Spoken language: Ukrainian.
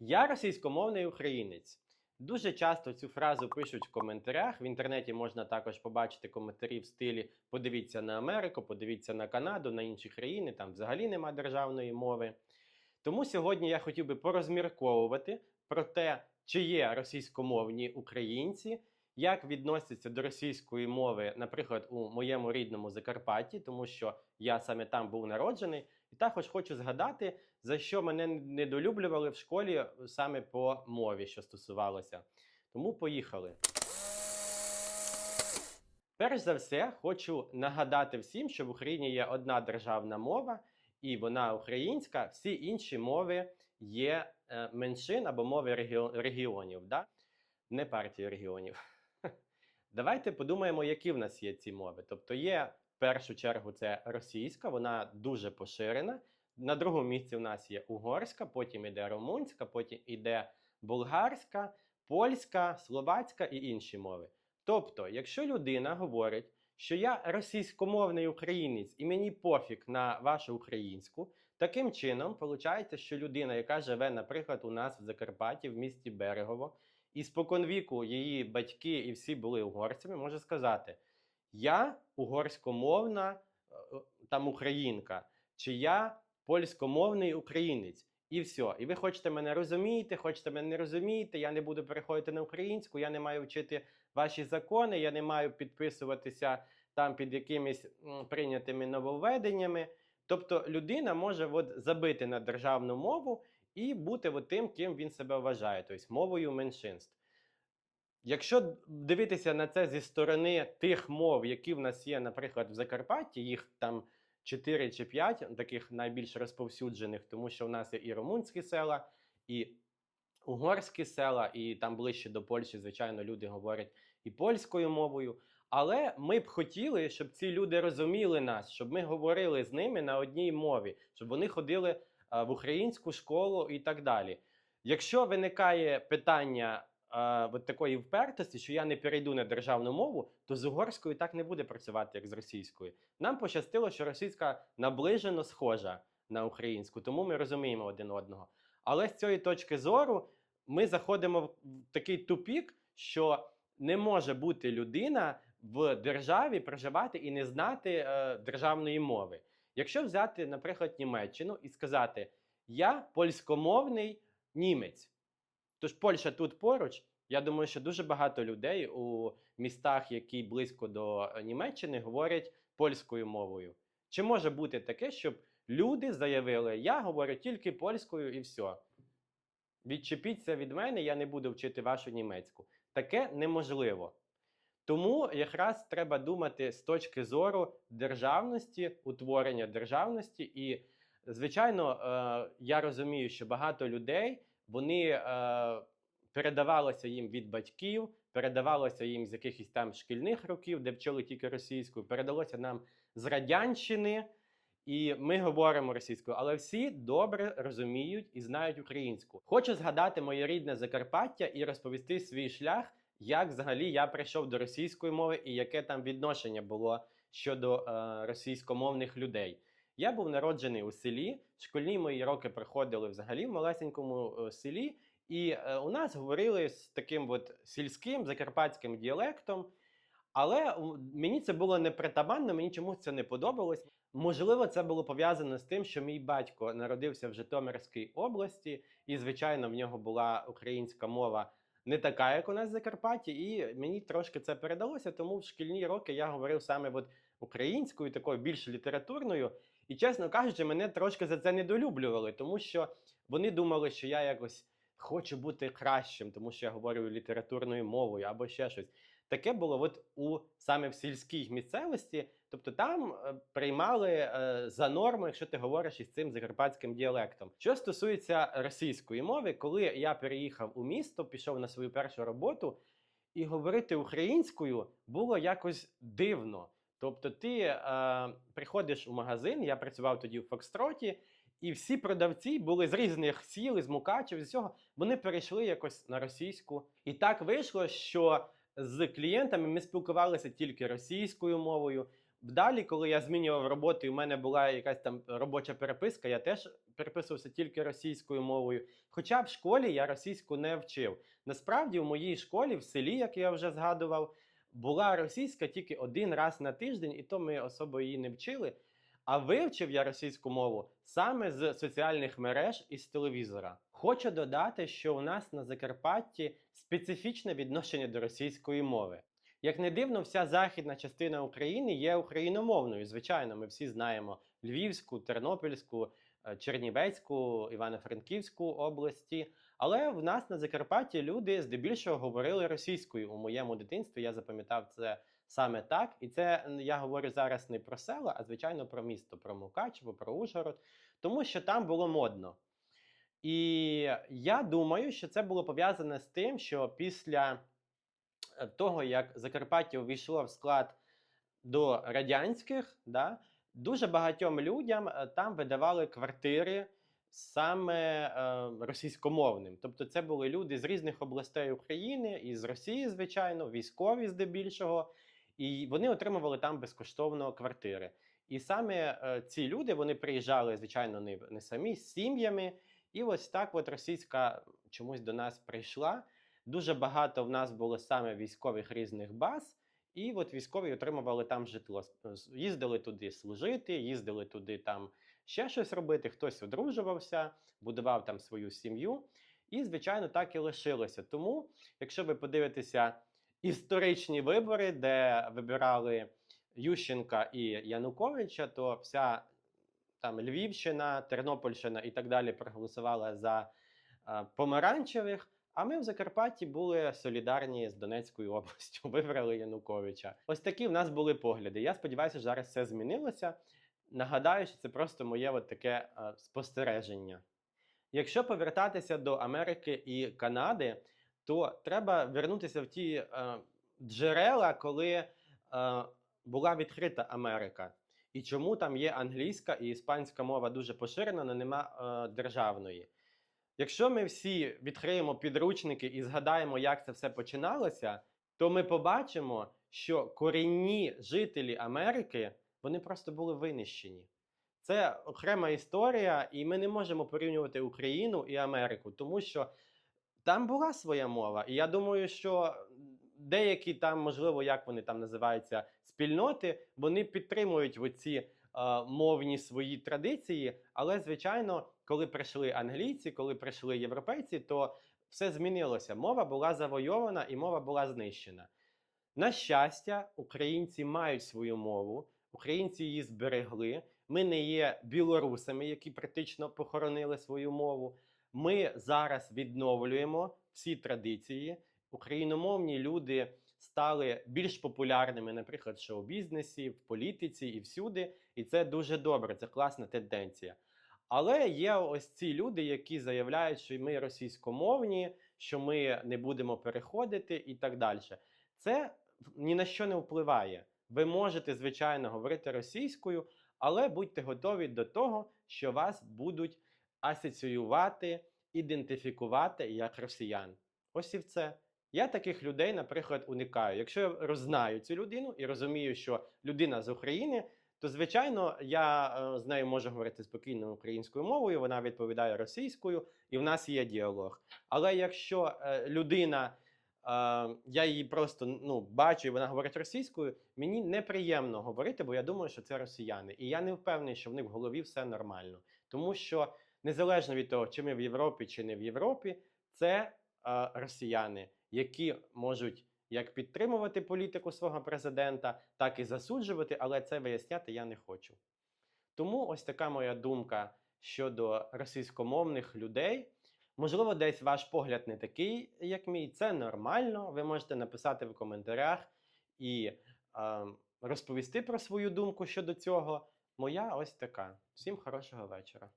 Я російськомовний українець. Дуже часто цю фразу пишуть в коментарях. В інтернеті можна також побачити коментарі в стилі подивіться на Америку, подивіться на Канаду, на інші країни, там взагалі нема державної мови. Тому сьогодні я хотів би порозмірковувати про те, чи є російськомовні українці, як відносяться до російської мови, наприклад, у моєму рідному Закарпатті, тому що я саме там був народжений, і також хочу згадати, за що мене недолюблювали в школі саме по мові, що стосувалося. Тому поїхали. Перш за все, хочу нагадати всім, що в Україні є одна державна мова, і вона українська. Всі інші мови є е, меншин або мови регіонів, да? не партії регіонів. Давайте подумаємо, які в нас є ці мови. Тобто є в першу чергу це російська, вона дуже поширена. На другому місці в нас є угорська, потім іде румунська, потім іде болгарська, польська, словацька і інші мови. Тобто, якщо людина говорить, що я російськомовний українець і мені пофіг на вашу українську, таким чином виходить, що людина, яка живе, наприклад, у нас в Закарпатті, в місті Берегово, і споконвіку її батьки і всі були угорцями, може сказати: Я угорськомовна е, е, там українка, чи я польськомовний українець. І все. І ви хочете мене розумієте, хочете мене не розумієте, я не буду переходити на українську, я не маю вчити ваші закони, я не маю підписуватися там під якимись прийнятими нововведеннями. Тобто людина може от забити на державну мову і бути от тим, ким він себе вважає, тобто мовою меншинств. Якщо дивитися на це зі сторони тих мов, які в нас є, наприклад, в Закарпатті, їх там 4 чи 5 таких найбільш розповсюджених, тому що в нас є і румунські села, і угорські села, і там ближче до Польщі, звичайно, люди говорять і польською мовою. Але ми б хотіли, щоб ці люди розуміли нас, щоб ми говорили з ними на одній мові, щоб вони ходили в українську школу і так далі. Якщо виникає питання а, от такої впертості, що я не перейду на державну мову, то з угорською так не буде працювати, як з російською. Нам пощастило, що російська наближено схожа на українську, тому ми розуміємо один одного. Але з цієї точки зору ми заходимо в такий тупік, що не може бути людина в державі проживати і не знати е, державної мови. Якщо взяти, наприклад, Німеччину і сказати: Я польськомовний німець, тож Польща тут поруч. Я думаю, що дуже багато людей у містах, які близько до е, Німеччини, говорять польською мовою. Чи може бути таке, щоб люди заявили, я говорю тільки польською і все. Відчепіться від мене, я не буду вчити вашу німецьку. Таке неможливо. Тому якраз треба думати з точки зору державності, утворення державності. І, звичайно, е, я розумію, що багато людей вони е, передавалося їм від батьків, передавалося їм з якихось там шкільних років, де вчили тільки російською, передалося нам з радянщини. І ми говоримо російською, але всі добре розуміють і знають українську. Хочу згадати моє рідне Закарпаття і розповісти свій шлях, як взагалі я прийшов до російської мови і яке там відношення було щодо е, російськомовних людей. Я був народжений у селі. Шкільні мої роки проходили взагалі в малесенькому е, селі, і е, у нас говорили з таким от сільським закарпатським діалектом. Але мені це було непритаманно, мені чомусь це не подобалось. Можливо, це було пов'язано з тим, що мій батько народився в Житомирській області, і, звичайно, в нього була українська мова не така, як у нас в Закарпатті, і мені трошки це передалося, тому в шкільні роки я говорив саме от українською, такою більш літературною. І, чесно кажучи, мене трошки за це недолюблювали, тому що вони думали, що я якось хочу бути кращим, тому що я говорю літературною мовою або ще щось. Таке було от у саме в сільській місцевості, тобто там е, приймали е, за норму, якщо ти говориш із цим закарпатським діалектом. Що стосується російської мови, коли я переїхав у місто, пішов на свою першу роботу, і говорити українською було якось дивно. Тобто, ти е, приходиш у магазин, я працював тоді в Фокстроті, і всі продавці були з різних сіл, з Мукачів, з цього вони перейшли якось на російську. І так вийшло, що з клієнтами ми спілкувалися тільки російською мовою. Далі, коли я змінював роботу, і в мене була якась там робоча переписка, я теж переписувався тільки російською мовою. Хоча в школі я російську не вчив. Насправді, в моїй школі в селі, як я вже згадував, була російська тільки один раз на тиждень, і то ми особо її не вчили. А вивчив я російську мову саме з соціальних мереж і з телевізора. Хочу додати, що у нас на Закарпатті специфічне відношення до російської мови. Як не дивно, вся західна частина України є україномовною. Звичайно, ми всі знаємо Львівську, Тернопільську, е, Чернівецьку, Івано-Франківську області. Але в нас на Закарпатті люди здебільшого говорили російською. У моєму дитинстві я запам'ятав це саме так. І це я говорю зараз не про села, а звичайно про місто, про Мукачево, про Ужгород, тому що там було модно. І я думаю, що це було пов'язане з тим, що після е, того, як Закарпаття увійшло в склад до радянських, да, дуже багатьом людям е, там видавали квартири саме е, російськомовним. Тобто, це були люди з різних областей України, і з Росії, звичайно, військові здебільшого, і вони отримували там безкоштовно квартири. І саме е, ці люди вони приїжджали, звичайно, не, не самі з сім'ями. І ось так от російська чомусь до нас прийшла. Дуже багато в нас було саме військових різних баз, і от військові отримували там житло. Їздили туди служити, їздили туди там ще щось робити. Хтось одружувався, будував там свою сім'ю. І, звичайно, так і лишилося. Тому, якщо ви подивитеся історичні вибори, де вибирали Ющенка і Януковича, то вся там Львівщина, Тернопільщина і так далі проголосувала за е, помаранчевих. А ми в Закарпатті були солідарні з Донецькою областю, вибрали Януковича. Ось такі в нас були погляди. Я сподіваюся, що зараз все змінилося. Нагадаю, що це просто моє от таке е, спостереження. Якщо повертатися до Америки і Канади, то треба вернутися в ті е, джерела, коли е, була відкрита Америка. І чому там є англійська і іспанська мова дуже поширена, але нема е, державної. Якщо ми всі відкриємо підручники і згадаємо, як це все починалося, то ми побачимо, що корінні жителі Америки вони просто були винищені. Це окрема історія, і ми не можемо порівнювати Україну і Америку, тому що там була своя мова. І я думаю, що деякі там, можливо, як вони там називаються, спільноти, вони підтримують оці мовні свої традиції. Але, звичайно, коли прийшли англійці, коли прийшли європейці, то все змінилося. Мова була завойована і мова була знищена. На щастя, українці мають свою мову, українці її зберегли. Ми не є білорусами, які практично похоронили свою мову. Ми зараз відновлюємо всі традиції. Україномовні люди стали більш популярними, наприклад, в шоу-бізнесі, в політиці і всюди. І це дуже добре, це класна тенденція. Але є ось ці люди, які заявляють, що ми російськомовні, що ми не будемо переходити і так далі. Це ні на що не впливає. Ви можете, звичайно, говорити російською, але будьте готові до того, що вас будуть асоціювати, ідентифікувати як росіян. Ось і все. Я таких людей, наприклад, уникаю. Якщо я рознаю цю людину і розумію, що людина з України, то звичайно я е, з нею можу говорити спокійно українською мовою, вона відповідає російською, і в нас є діалог. Але якщо е, людина, я її просто ну, бачу, і вона говорить російською, мені неприємно говорити, бо я думаю, що це росіяни. І я не впевнений, що в них в голові все нормально. Тому що незалежно від того, чи ми в Європі, чи не в Європі, це е, росіяни, які можуть як підтримувати політику свого президента, так і засуджувати, але це виясняти я не хочу. Тому ось така моя думка щодо російськомовних людей. Можливо, десь ваш погляд не такий, як мій. Це нормально. Ви можете написати в коментарях і е, розповісти про свою думку щодо цього. Моя ось така. Всім хорошого вечора.